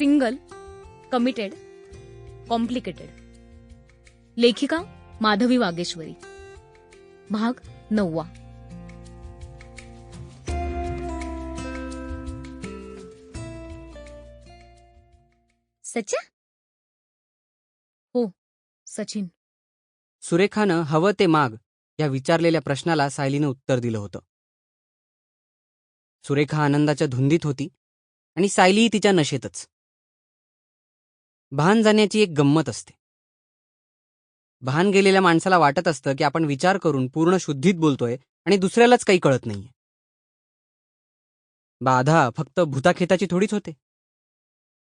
Single committed complicated लेखिका माधवी वागेश्वरी. भाग नववा. सचिन हो सचिन. सुरेखानं हवं ते माग या विचारलेल्या प्रश्नाला सायलीनं उत्तर दिलं होतं. सुरेखा आनंदाच्या धुंदीत होती आणि सायलीही तिच्या नशेतच. भान जाण्याची एक गंमत असते. भान गेलेल्या माणसाला वाटत असतं की आपण विचार करून पूर्ण शुद्धीत बोलतोय आणि दुसऱ्यालाच काही कळत नाहीये. बाधा फक्त भूताखेताची थोडीच होते.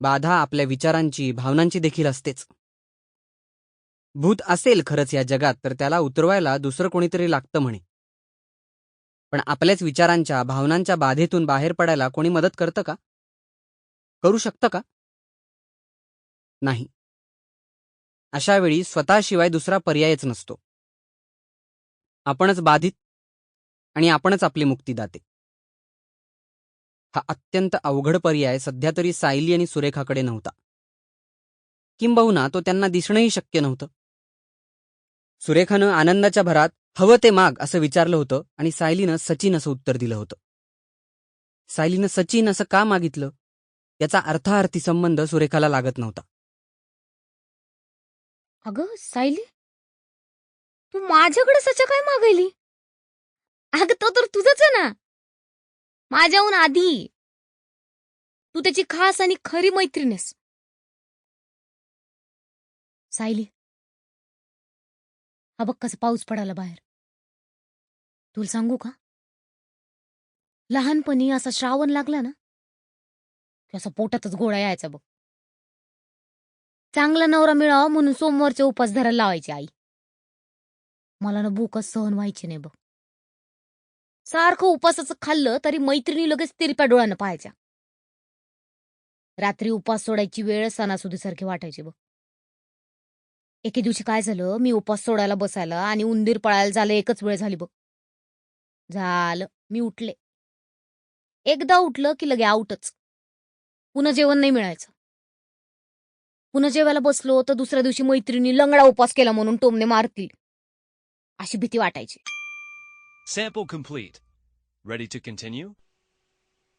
बाधा आपल्या विचारांची भावनांची देखील असतेच. भूत असेल खरंच या जगात तर त्याला उतरवायला दुसरं कोणीतरी लागतं म्हणे. पण आपल्याच विचारांच्या भावनांच्या बाधेतून बाहेर पडायला कोणी मदत करतं का? करू शकतं का? नाही. अशा वेळी स्वतःशिवाय दुसरा पर्यायच नसतो. आपणच बाधित आणि आपणच आपली मुक्ती दाते हा अत्यंत अवघड पर्याय सध्या तरी सायली आणि सुरेखाकडे नव्हता. किंबहुना तो त्यांना दिसणंही शक्य नव्हतं. सुरेखानं आनंदाच्या भरात हवं ते माग असं विचारलं होतं आणि सायलीनं सचिन असं उत्तर दिलं होतं. सायलीनं सचिन असं का मागितलं? याचा अर्थार्थी संबंध सुरेखाला लागत नव्हता. अगं सायली? तू माझ्याकडे सच्या काय मागायली? अगं तो तर तुझंच आहे ना? माझ्याहून आधी. तू त्याची खास आणि खरी मैत्रीण आहेस. सायली. हा बघ कसा पाऊस पडाला बाहेर. तुला सांगू का? लहानपणी असा श्रावण लागला ना की असा पोटातच गोळा यायचा बघ. चांगला नवरा मिळावा म्हणून सोमवारचे उपास धरायला लावायची आई. मला ना भूकच सहन व्हायची नाही बघ. सारखं उपासाचं खाल्लं तरी मैत्रिणी लगेच तिरप्या डोळ्यानं पाहायच्या. रात्री उपास सोडायची वेळ सणासुदीसारखी वाटायची बघ. एके दिवशी काय झालं? मी उपास सोडायला बसायला आणि उंदीर पळायला झालं एकच वेळ झाली बघ. झालं. मी उठले. एकदा उठलं की लगे आऊटच पुन्हा जेवण नाही मिळायचं. पुन्हा जेवायला बसलो तर दुसऱ्या दिवशी मैत्रिणी लंगडा उपास केला म्हणून टोमने मारतील अशी भीती वाटायची Sample complete. Ready to continue?